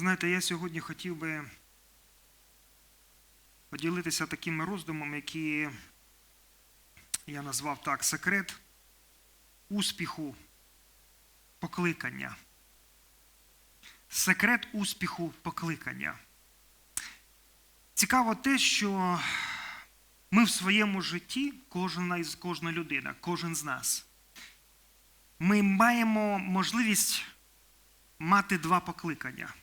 Знаєте, я сьогодні хотів би поділитися такими роздумами, які я назвав так секрет успіху покликання. Секрет успіху покликання. Цікаво те, що ми в своєму житті, кожна із кожна людина, кожен з нас, ми маємо можливість мати два покликання.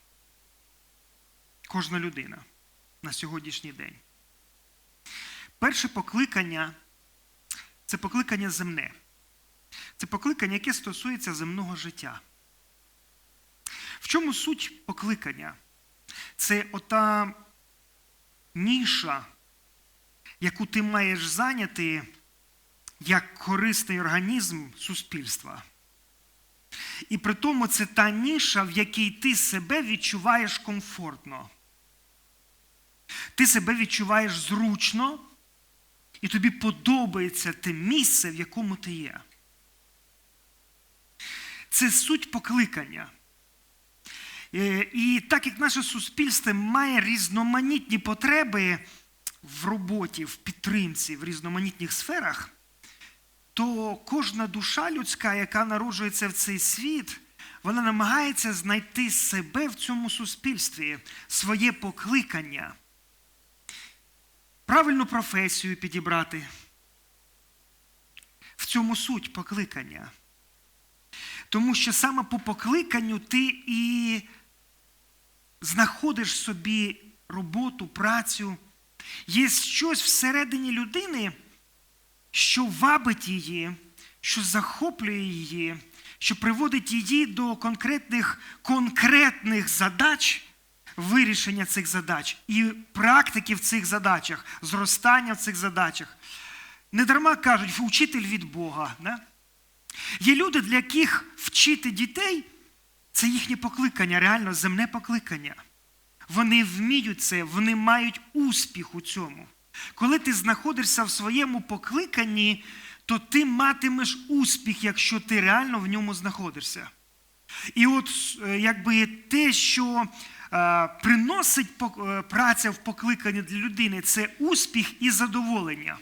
Кожна людина на сьогоднішній день. Перше покликання це покликання земне. Це покликання, яке стосується земного життя. В чому суть покликання? Це ота ніша, яку ти маєш зайняти як корисний організм суспільства. І при тому це та ніша, в якій ти себе відчуваєш комфортно. Ти себе відчуваєш зручно, і тобі подобається те місце, в якому ти є. Це суть покликання. Е, І так як наше суспільство має різноманітні потреби в роботі, в підтримці, в різноманітних сферах, то кожна душа людська, яка народжується в цей світ, вона намагається знайти себе в цьому суспільстві, своє покликання, правильну професію підібрати. В цьому суть покликання. Тому що саме по покликанню ти і знаходиш собі роботу, працю. Є щось всередині людини, що вабить її, що захоплює її, що приводить її до конкретних, конкретних задач, вирішення цих задач і практики в цих задачах, зростання в цих задачах. Недарма кажуть, вчитель від Бога. Да? Є люди, для яких вчити дітей це їхнє покликання, реально земне покликання. Вони вміють це, вони мають успіх у цьому. Коли ти знаходишся в своєму покликанні, то ти матимеш успіх, якщо ти реально в ньому знаходишся. І от е, якби те, що приносить е, праця в покликання для людини, це успіх і задоволення.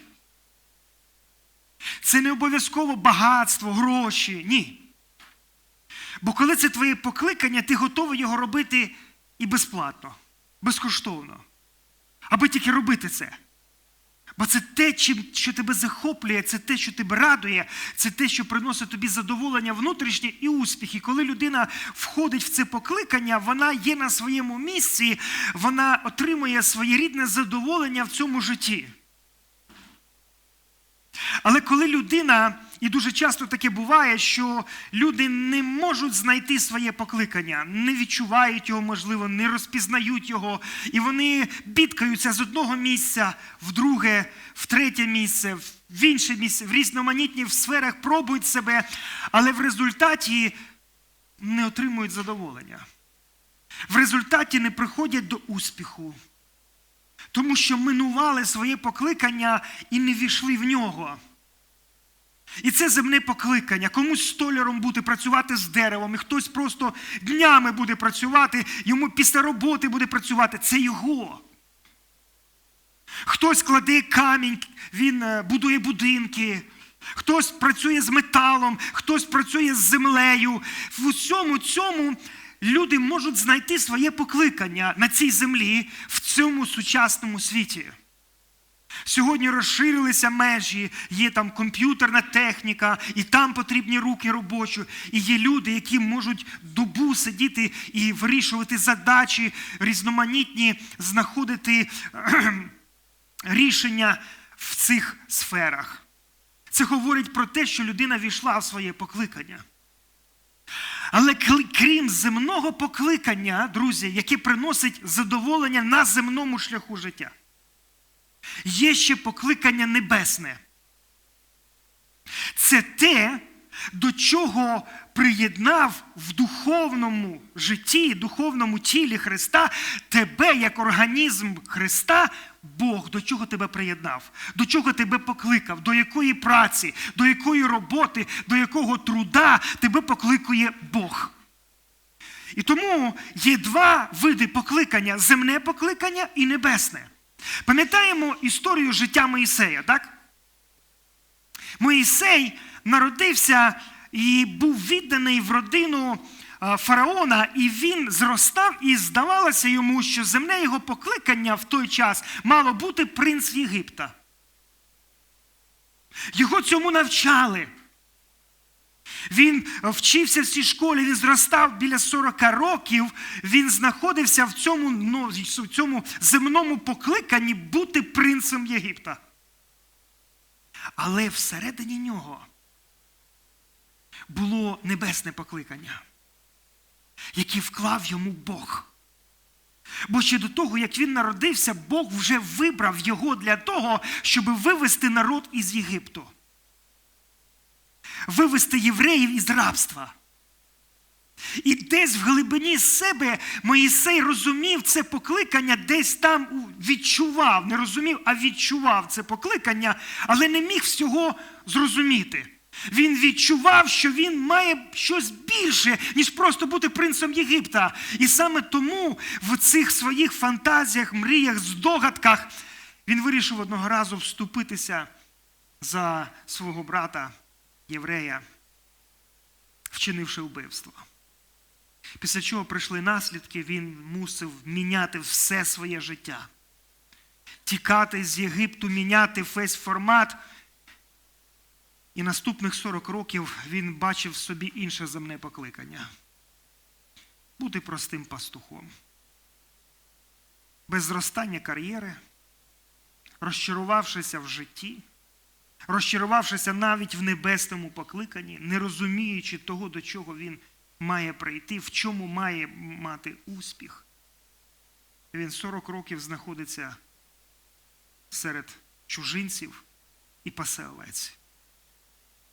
Це не обов'язково багатство, гроші. Ні. Бо коли це твоє покликання, ти готовий його робити і безплатно, безкоштовно. Аби тільки робити це. Бо це те, чим, що тебе захоплює, це те, що тебе радує, це те, що приносить тобі задоволення внутрішнє і успіх. І коли людина входить в це покликання, вона є на своєму місці, вона отримує своєрідне задоволення в цьому житті. Але коли людина, і дуже часто таке буває, що люди не можуть знайти своє покликання, не відчувають його, можливо, не розпізнають його, і вони бідкаються з одного місця в друге, в третє місце, в інше місце, в різноманітні в сферах пробують себе, але в результаті не отримують задоволення. В результаті не приходять до успіху. Тому що минували своє покликання і не війшли в нього. І це земне покликання. Комусь столяром бути працювати з деревом, і хтось просто днями буде працювати, йому після роботи буде працювати. Це його. Хтось кладе камінь, він е, будує будинки, хтось працює з металом, хтось працює з землею. В усьому цьому люди можуть знайти своє покликання на цій землі в цьому сучасному світі. Сьогодні розширилися межі, є там комп'ютерна техніка, і там потрібні руки робочі. І є люди, які можуть добу сидіти і вирішувати задачі, різноманітні, знаходити рішення в цих сферах. Це говорить про те, що людина війшла в своє покликання. Але крім земного покликання, друзі, яке приносить задоволення на земному шляху життя, є ще покликання небесне. Це те, до чого приєднав в духовному житті, духовному тілі Христа тебе як організм Христа, Бог, до чого тебе приєднав, до чого тебе покликав, до якої праці, до якої роботи, до якого труда тебе покликує Бог. І тому є два види покликання: земне покликання і небесне. Пам'ятаємо історію життя Моїсея, так? Моїсей народився і був відданий в родину фараона, і він зростав, і здавалося йому, що земне його покликання в той час мало бути принц Єгипта. Його цьому навчали. Він вчився в цій школі, він зростав біля 40 років, він знаходився в цьому, ну, в цьому земному покликанні бути принцем Єгипта. Але всередині нього було небесне покликання, яке вклав йому Бог. Бо ще до того, як він народився, Бог вже вибрав його для того, щоб вивести народ із Єгипту вивести євреїв із рабства. І десь в глибині себе Моїсей розумів це покликання, десь там відчував, не розумів, а відчував це покликання, але не міг всього зрозуміти. Він відчував, що він має щось більше, ніж просто бути принцем Єгипта. І саме тому в цих своїх фантазіях, мріях, здогадках він вирішив одного разу вступитися за свого брата єврея, вчинивши вбивство. Після чого прийшли наслідки, він мусив міняти все своє життя, тікати з Єгипту, міняти весь формат. І наступних 40 років він бачив в собі інше земне покликання бути простим пастухом, без зростання кар'єри, розчарувавшися в житті розчарувавшися навіть в небесному покликанні, не розуміючи того, до чого він має прийти, в чому має мати успіх. Він 40 років знаходиться серед чужинців і пасе.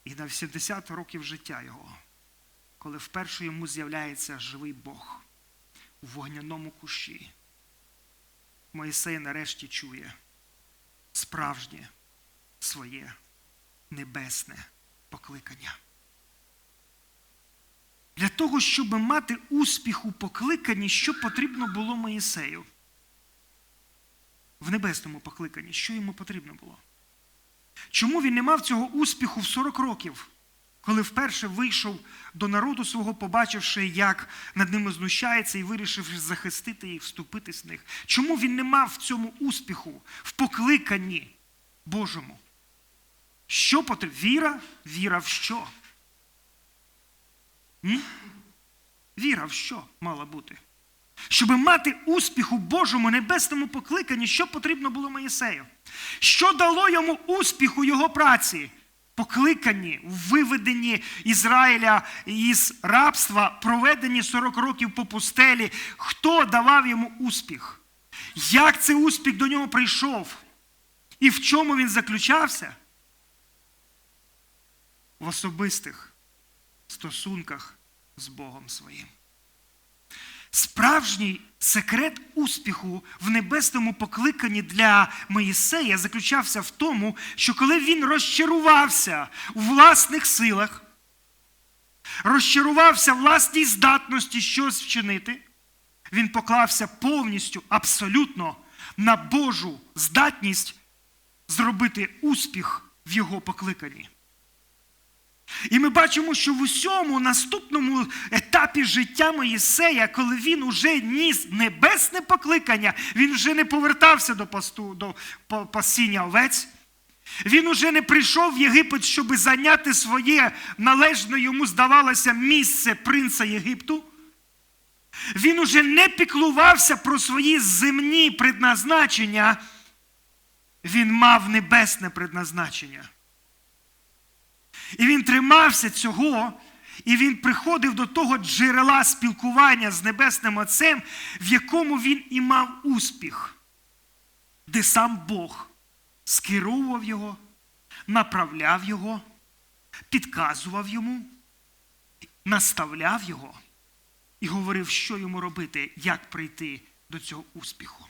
І на 70 років життя його, коли вперше йому з'являється живий Бог у вогняному кущі, Моїсей нарешті чує справжнє своє небесне покликання. Для того, щоб мати успіх у покликанні, що потрібно було Моїсею? В небесному покликанні, що йому потрібно було? Чому він не мав цього успіху в 40 років, коли вперше вийшов до народу свого, побачивши, як над ними знущається, і вирішив захистити їх, вступити з них? Чому він не мав в цьому успіху, в покликанні Божому? Що потрібно? Віра? Віра в що? М? Віра в що мала бути? Щоб мати успіх у Божому небесному покликанні, що потрібно було Моїсею? Що дало йому успіх у його праці? Покликанні, виведенні Ізраїля із рабства, проведені 40 років по пустелі. Хто давав йому успіх? Як цей успіх до нього прийшов? І в чому він заключався? в особистих стосунках з Богом своїм. Справжній секрет успіху в небесному покликанні для Моїсея заключався в тому, що коли він розчарувався у власних силах, розчарувався власній здатності щось вчинити, він поклався повністю, абсолютно на Божу здатність зробити успіх в його покликанні. І ми бачимо, що в усьому наступному етапі життя Моїсея, коли він уже ніс небесне покликання, він вже не повертався до пасту, до пасіння овець. Він уже не прийшов в Єгипет, щоб зайняти своє належне йому, здавалося, місце принца Єгипту. Він уже не піклувався про свої земні предназначення. Він мав небесне предназначення. І він тримався цього, і він приходив до того джерела спілкування з Небесним Отцем, в якому він і мав успіх, де сам Бог скеровував його, направляв його, підказував йому, наставляв його і говорив, що йому робити, як прийти до цього успіху.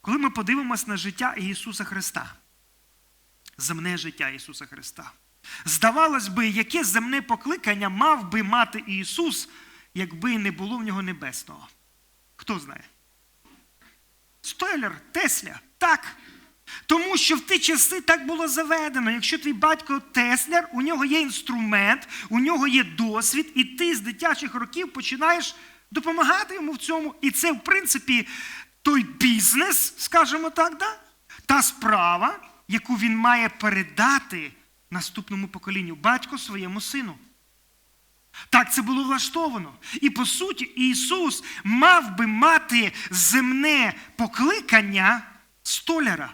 Коли ми подивимось на життя Ісуса Христа, земне життя Ісуса Христа. Здавалось би, яке земне покликання мав би мати Ісус, якби не було в нього небесного? Хто знає? Стойлер, Тесля. Так. Тому що в ті часи так було заведено. Якщо твій батько Тесляр, у нього є інструмент, у нього є досвід, і ти з дитячих років починаєш допомагати йому в цьому. І це, в принципі, той бізнес, скажімо так, да? та справа, яку він має передати наступному поколінню, батько своєму сину. Так це було влаштовано. І по суті, Ісус мав би мати земне покликання столяра.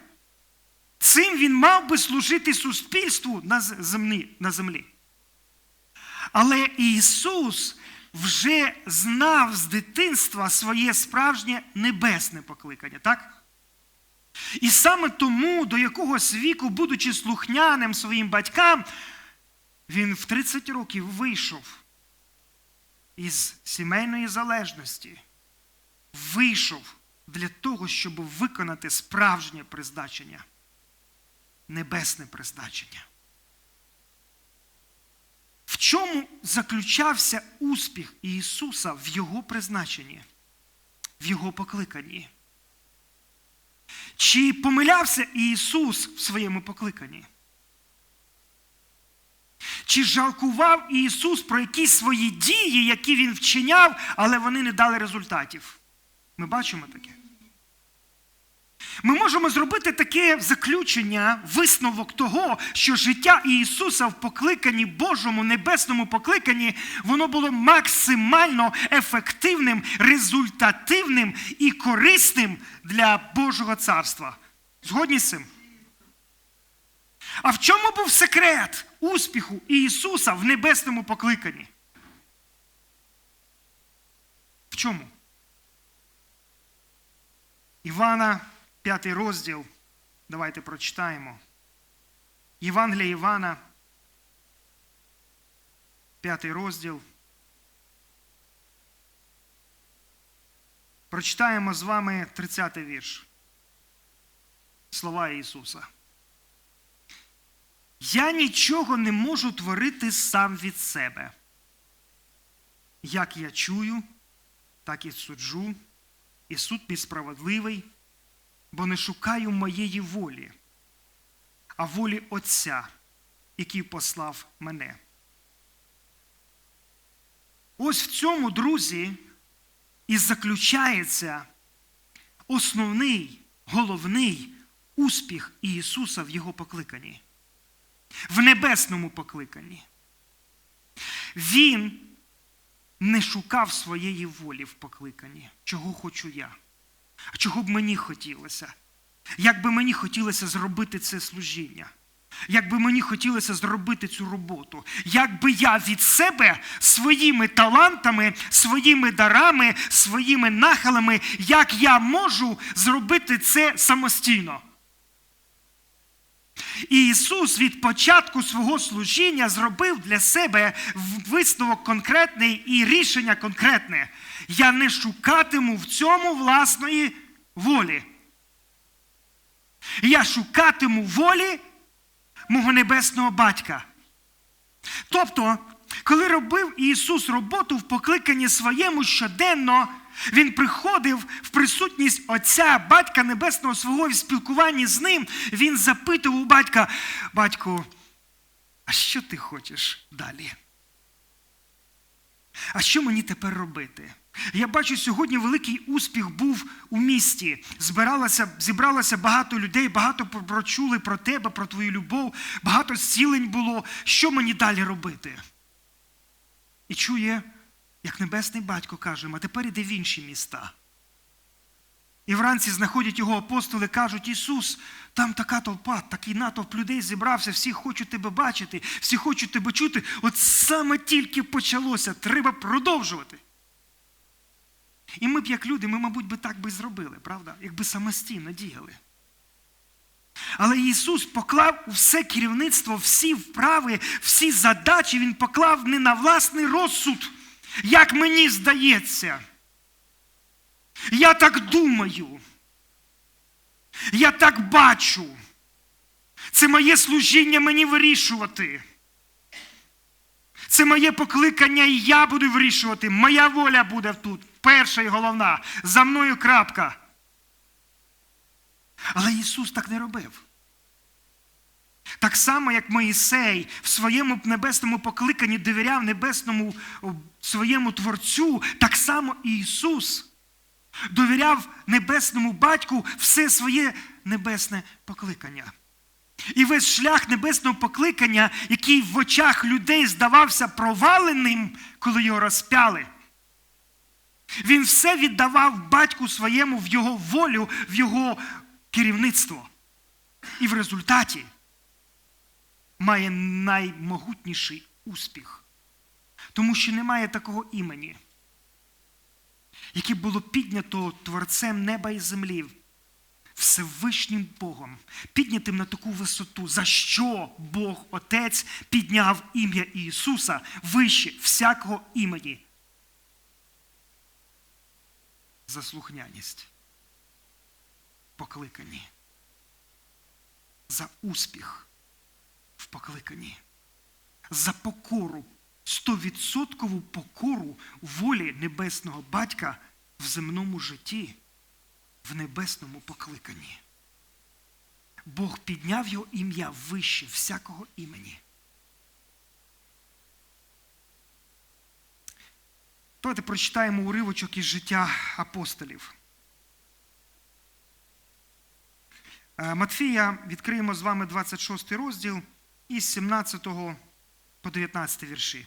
Цим він мав би служити суспільству на землі. На землі. Але Ісус вже знав з дитинства своє справжнє небесне покликання, так? І саме тому, до якогось віку, будучи слухняним своїм батькам, він в 30 років вийшов із сімейної залежності, вийшов для того, щоб виконати справжнє призначення, небесне призначення. В чому заключався успіх Ісуса в Його призначенні, в Його покликанні? Чи помилявся Ісус в своєму покликанні? Чи жалкував Ісус про якісь свої дії, які Він вчиняв, але вони не дали результатів? Ми бачимо таке. Ми можемо зробити таке заключення, висновок того, що життя Ісуса в покликанні Божому небесному покликанні, воно було максимально ефективним, результативним і корисним для Божого царства. Згодні з цим? А в чому був секрет успіху Ісуса в небесному покликанні? В чому? Івана, п'ятий розділ. Давайте прочитаємо. Євангелія Івана, п'ятий розділ. Прочитаємо з вами 30-й вірш. Слова Ісуса. Я нічого не можу творити сам від себе. Як я чую, так і суджу, і суд мій справедливий, бо не шукаю моєї волі, а волі Отця, який послав мене. Ось в цьому, друзі, і заключається основний, головний успіх Ісуса в Його покликанні в небесному покликанні. Він не шукав своєї волі в покликанні, чого хочу я, а чого б мені хотілося. Як би мені хотілося зробити це служіння, як би мені хотілося зробити цю роботу, як би я від себе своїми талантами, своїми дарами, своїми нахилами, як я можу зробити це самостійно. І Ісус від початку свого служіння зробив для себе висновок конкретний і рішення конкретне. Я не шукатиму в цьому власної волі. Я шукатиму волі мого небесного батька. Тобто, коли робив Ісус роботу в покликанні своєму щоденно, він приходив в присутність Отця, Батька Небесного свого в спілкуванні з ним. Він запитував у батька, батьку, а що ти хочеш далі? А що мені тепер робити? Я бачу, сьогодні великий успіх був у місті. Збиралося, Зібралося багато людей, багато прочули про тебе, про твою любов, багато зцілень було. Що мені далі робити? І чує як небесний батько каже, а тепер іди в інші міста. І вранці знаходять його апостоли, кажуть, Ісус, там така толпа, такий натовп людей зібрався, всі хочуть тебе бачити, всі хочуть тебе чути. От саме тільки почалося, треба продовжувати. І ми б, як люди, ми, мабуть, би так би зробили, правда? Якби самостійно діяли. Але Ісус поклав все керівництво, всі вправи, всі задачі Він поклав не на власний розсуд як мені здається. Я так думаю. Я так бачу. Це моє служіння мені вирішувати. Це моє покликання, і я буду вирішувати. Моя воля буде тут. Перша і головна. За мною крапка. Але Ісус так не робив. Так само, як Моїсей в своєму небесному покликанні довіряв небесному своєму Творцю, так само і Ісус довіряв небесному батьку все своє небесне покликання. І весь шлях небесного покликання, який в очах людей здавався проваленим, коли його розпяли. Він все віддавав батьку своєму в його волю, в його керівництво. І в результаті має наймогутніший успіх. Тому що немає такого імені, яке було піднято Творцем неба і землі, Всевишнім Богом, піднятим на таку висоту, за що Бог Отець підняв ім'я Ісуса вище всякого імені. За слухняність, покликані, за успіх в покликанні, за покору, стовідсоткову покору волі небесного батька в земному житті, в небесному покликанні. Бог підняв його ім'я вище всякого імені. Давайте прочитаємо уривочок із життя апостолів. Е, Матфія відкриємо з вами 26 розділ із 17 по 19 вірші.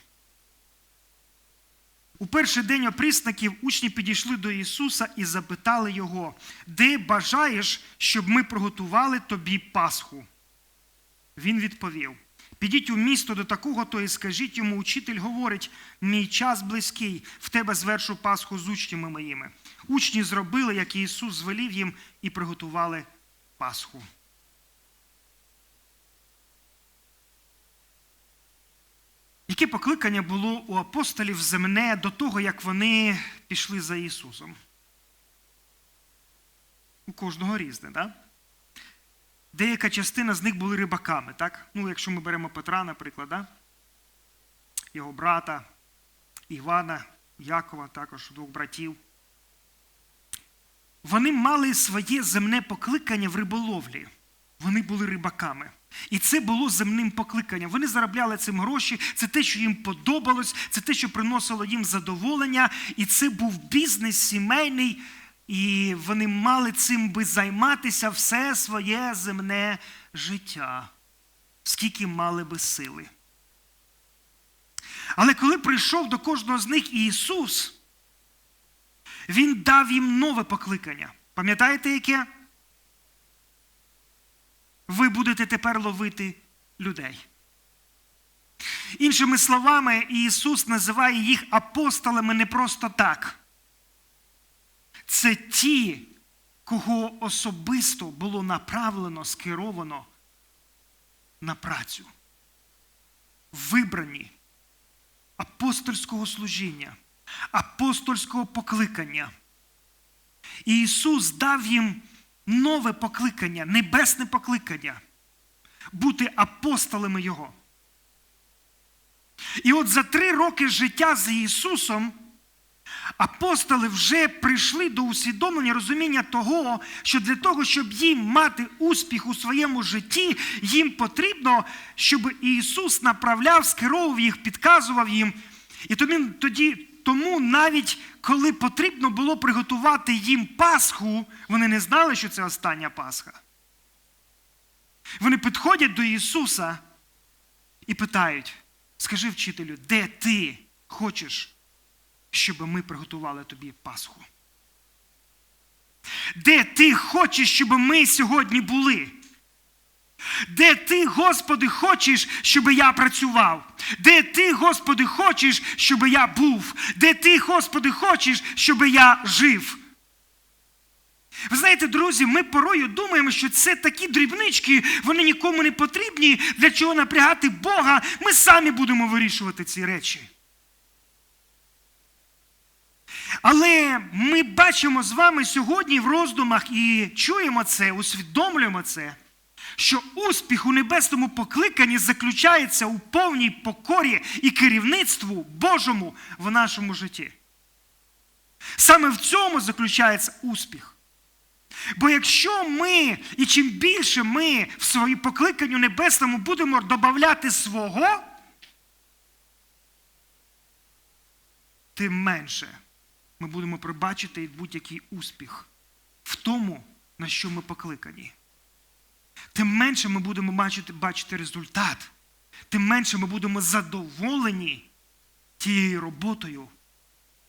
У перший день опріснаків учні підійшли до Ісуса і запитали Його, де бажаєш, щоб ми приготували тобі Пасху? Він відповів: Підіть у місто до такого, то і скажіть йому, учитель говорить, мій час близький, в тебе звершу Пасху з учнями моїми. Учні зробили, як Ісус звелів їм, і приготували Пасху. Яке покликання було у апостолів земне до того, як вони пішли за Ісусом? У кожного різне, так? Деяка частина з них були рибаками, так? Ну, якщо ми беремо Петра, наприклад, да? його брата, Івана, Якова, також двох братів. Вони мали своє земне покликання в риболовлі. Вони були рибаками. І це було земним покликанням. Вони заробляли цим гроші, це те, що їм подобалось, це те, що приносило їм задоволення, і це був бізнес сімейний, і вони мали цим би займатися все своє земне життя, скільки мали би сили. Але коли прийшов до кожного з них Ісус, Він дав їм нове покликання. Пам'ятаєте, яке? Ви будете тепер ловити людей. Іншими словами, Ісус називає їх апостолами не просто так. Це ті, кого особисто було направлено, скеровано на працю, вибрані апостольського служіння, апостольського покликання. І Ісус дав їм нове покликання, небесне покликання бути апостолами Його. І от за три роки життя з Ісусом апостоли вже прийшли до усвідомлення розуміння того, що для того, щоб їм мати успіх у своєму житті, їм потрібно, щоб Ісус направляв, скеровував їх, підказував їм. І тоді тому навіть коли потрібно було приготувати їм Пасху, вони не знали, що це остання Пасха. Вони підходять до Ісуса і питають: скажи вчителю, де ти хочеш, щоб ми приготували тобі Пасху? Де ти хочеш, щоб ми сьогодні були? Де ти, Господи, хочеш, щоб я працював? Де ти, Господи, хочеш, щоб я був? Де ти, Господи, хочеш, щоб я жив? Ви знаєте, друзі, ми порою думаємо, що це такі дрібнички, вони нікому не потрібні, для чого напрягати Бога. Ми самі будемо вирішувати ці речі. Але ми бачимо з вами сьогодні в роздумах і чуємо це, усвідомлюємо це що успіх у небесному покликанні заключається у повній покорі і керівництву Божому в нашому житті. Саме в цьому заключається успіх. Бо якщо ми, і чим більше ми в своїй покликанню небесному будемо додавати свого, тим менше ми будемо пробачити будь-який успіх в тому, на що ми покликані. Тим менше ми будемо бачити, бачити результат, тим менше ми будемо задоволені тією роботою,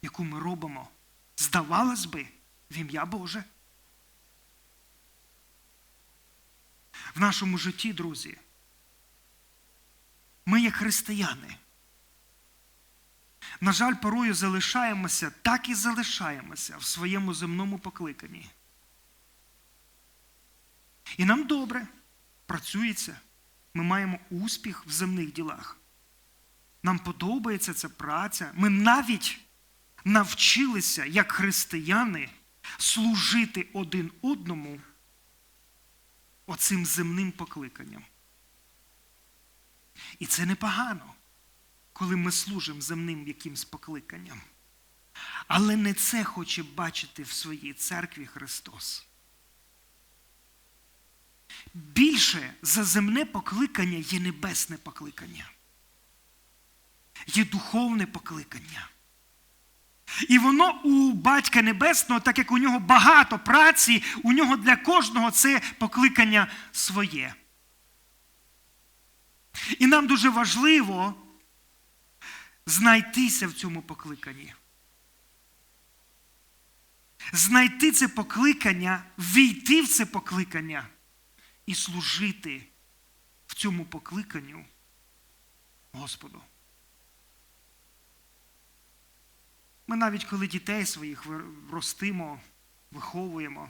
яку ми робимо. Здавалось би, в ім'я Боже. В нашому житті, друзі, ми, як християни, на жаль, порою залишаємося, так і залишаємося в своєму земному покликанні. І нам добре працюється, ми маємо успіх в земних ділах. Нам подобається ця праця. Ми навіть навчилися, як християни, служити один одному оцим земним покликанням. І це непогано, коли ми служимо земним якимсь покликанням. Але не це хоче бачити в своїй церкві Христос. Більше за земне покликання є небесне покликання, є духовне покликання. І воно у Батька Небесного, так як у нього багато праці, у нього для кожного це покликання своє. І нам дуже важливо знайтися в цьому покликанні. Знайти це покликання, війти в це покликання і служити в цьому покликанню Господу. Ми навіть коли дітей своїх ростимо, виховуємо,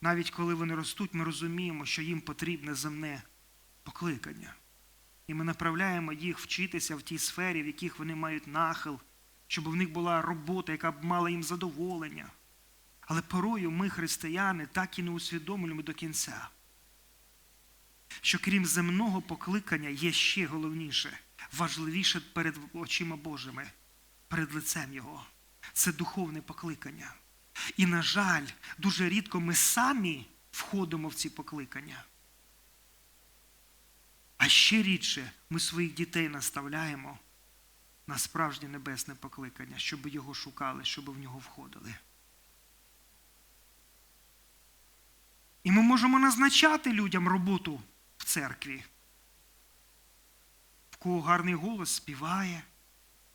навіть коли вони ростуть, ми розуміємо, що їм потрібне земне покликання. І ми направляємо їх вчитися в тій сфері, в яких вони мають нахил, щоб в них була робота, яка б мала їм задоволення. Але порою ми, християни, так і не усвідомлюємо до кінця, що крім земного покликання є ще головніше, важливіше перед очима Божими перед лицем Його. Це духовне покликання. І, на жаль, дуже рідко ми самі входимо в ці покликання. А ще рідше ми своїх дітей наставляємо на справжнє небесне покликання, щоб його шукали, щоб в нього входили. І ми можемо назначати людям роботу в церкві. В кого гарний голос співає,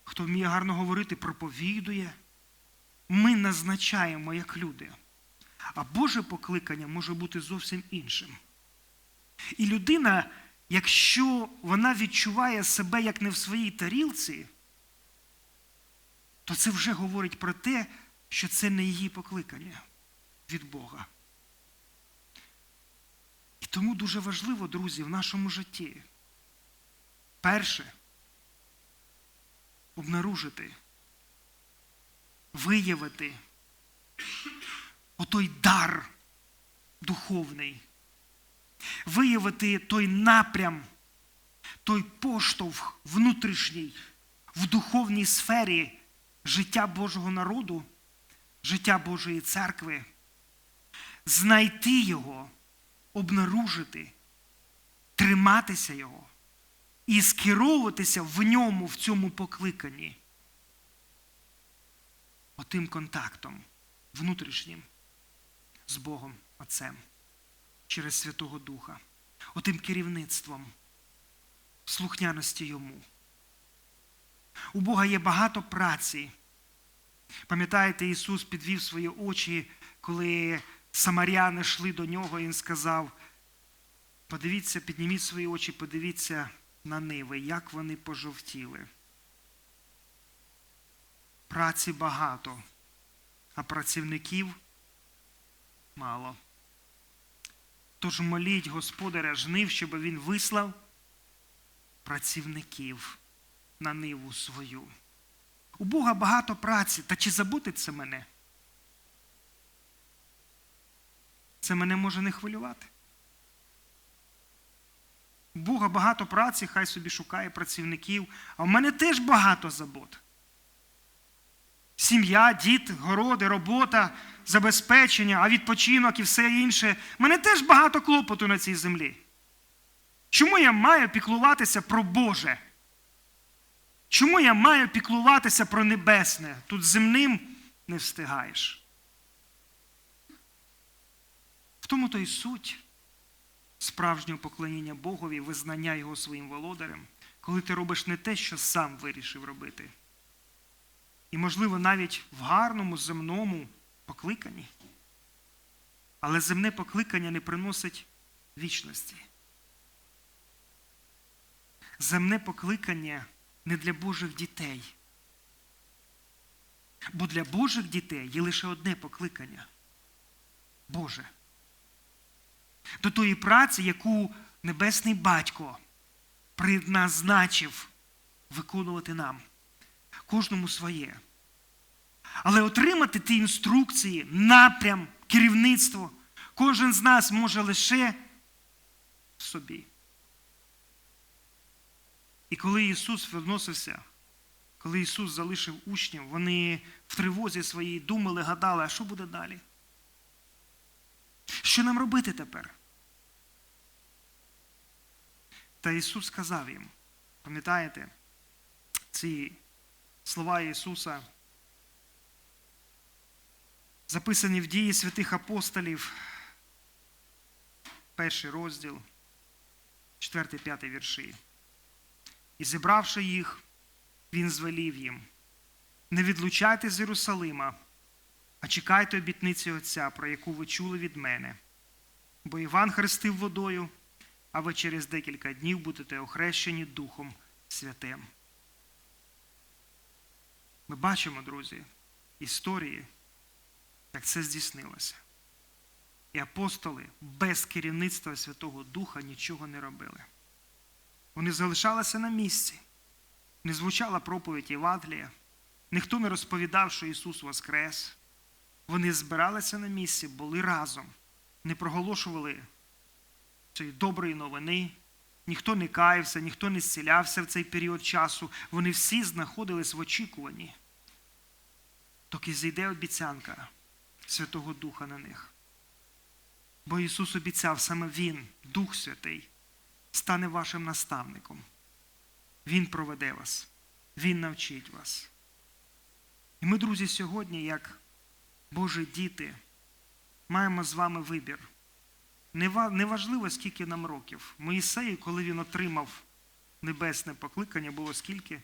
хто вміє гарно говорити, проповідує. Ми назначаємо як люди. А Боже покликання може бути зовсім іншим. І людина, якщо вона відчуває себе як не в своїй тарілці, то це вже говорить про те, що це не її покликання від Бога. Тому дуже важливо, друзі, в нашому житті. Перше, обнаружити, виявити отой дар духовний, виявити той напрям, той поштовх внутрішній в духовній сфері життя Божого народу, життя Божої церкви, знайти його, обнаружити, триматися його і скеровуватися в ньому, в цьому покликанні. Отим контактом внутрішнім з Богом Отцем через Святого Духа, отим керівництвом, слухняності йому. У Бога є багато праці. Пам'ятаєте, Ісус підвів свої очі, коли самаряни йшли до нього, і Він сказав: подивіться, підніміть свої очі, подивіться на ниви, як вони пожовтіли. Праці багато, а працівників мало. Тож моліть Господаря жнив, щоб він вислав працівників на ниву свою. У Бога багато праці, та чи забудеть це мене? Це мене може не хвилювати. Бога багато праці, хай собі шукає працівників, а в мене теж багато забот. Сім'я, діти, городи, робота, забезпечення, а відпочинок і все інше. У мене теж багато клопоту на цій землі. Чому я маю піклуватися про Боже? Чому я маю піклуватися про небесне? Тут земним не встигаєш. В тому то й суть справжнього поклоніння Богові, визнання Його своїм володарем, коли ти робиш не те, що сам вирішив робити. І, можливо, навіть в гарному земному покликанні. Але земне покликання не приносить вічності. Земне покликання не для Божих дітей. Бо для Божих дітей є лише одне покликання Боже. До тої праці, яку Небесний Батько предназначив виконувати нам, кожному своє. Але отримати ті інструкції, напрям, керівництво кожен з нас може лише в собі. І коли Ісус відносився, коли Ісус залишив учнів, вони в тривозі своїй думали, гадали, а що буде далі? Що нам робити тепер? Та Ісус сказав їм, пам'ятаєте, ці слова Ісуса, записані в дії святих апостолів, перший розділ, 4-5 вірші. І зібравши їх, він звелів їм: не відлучайте з Єрусалима, а чекайте обітниці Отця, про яку ви чули від мене. Бо Іван хрестив водою, а ви через декілька днів будете охрещені Духом Святим. Ми бачимо, друзі, історії, як це здійснилося. І апостоли без керівництва Святого Духа нічого не робили. Вони залишалися на місці. Не звучала проповідь Євангелія, ніхто не розповідав, що Ісус Воскрес. Вони збиралися на місці, були разом, не проголошували цієї доброї новини, ніхто не каявся, ніхто не зцілявся в цей період часу. Вони всі знаходились в очікуванні. Доки зійде обіцянка Святого Духа на них. Бо Ісус обіцяв саме Він, Дух Святий, стане вашим наставником. Він проведе вас, Він навчить вас. І ми, друзі, сьогодні, як Божі діти, маємо з вами вибір. Неважливо, скільки нам років. Моїсею, коли він отримав небесне покликання, було скільки?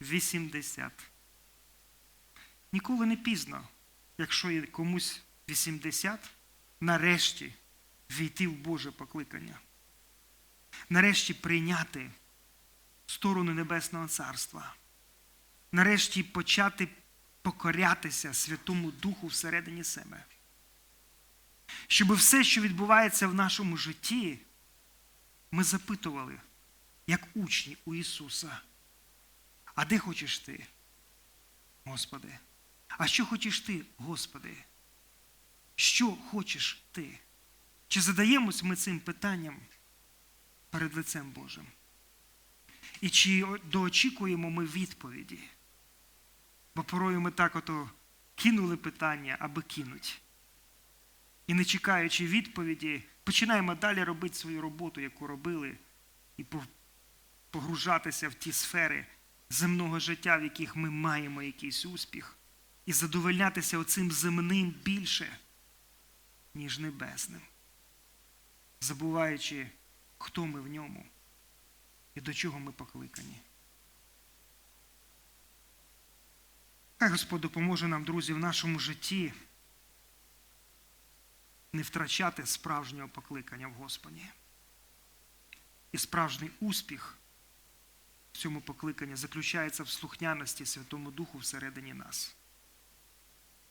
80. Ніколи не пізно, якщо є комусь 80, нарешті війти в Боже покликання. Нарешті прийняти сторону Небесного Царства. Нарешті почати покорятися Святому Духу всередині себе. Щоб все, що відбувається в нашому житті, ми запитували, як учні у Ісуса. А де хочеш ти, Господи? А що хочеш ти, Господи? Що хочеш ти? Чи задаємось ми цим питанням перед лицем Божим? І чи доочікуємо ми відповіді? Бо порою ми так ото кинули питання, аби кинуть. І не чекаючи відповіді, починаємо далі робити свою роботу, яку робили, і погружатися в ті сфери земного життя, в яких ми маємо якийсь успіх, і задовольнятися оцим земним більше, ніж небесним, забуваючи, хто ми в ньому і до чого ми покликані. Хай Господь допоможе нам, друзі, в нашому житті не втрачати справжнього покликання в Господі. І справжній успіх в цьому покликанні заключається в слухняності Святому Духу всередині нас.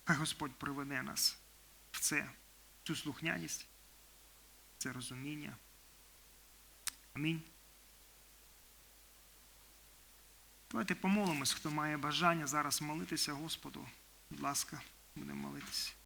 Хай Господь приведе нас в це, в цю слухняність, в це розуміння. Амінь. Давайте помолимось, хто має бажання зараз молитися Господу. Будь ласка, будемо молитися.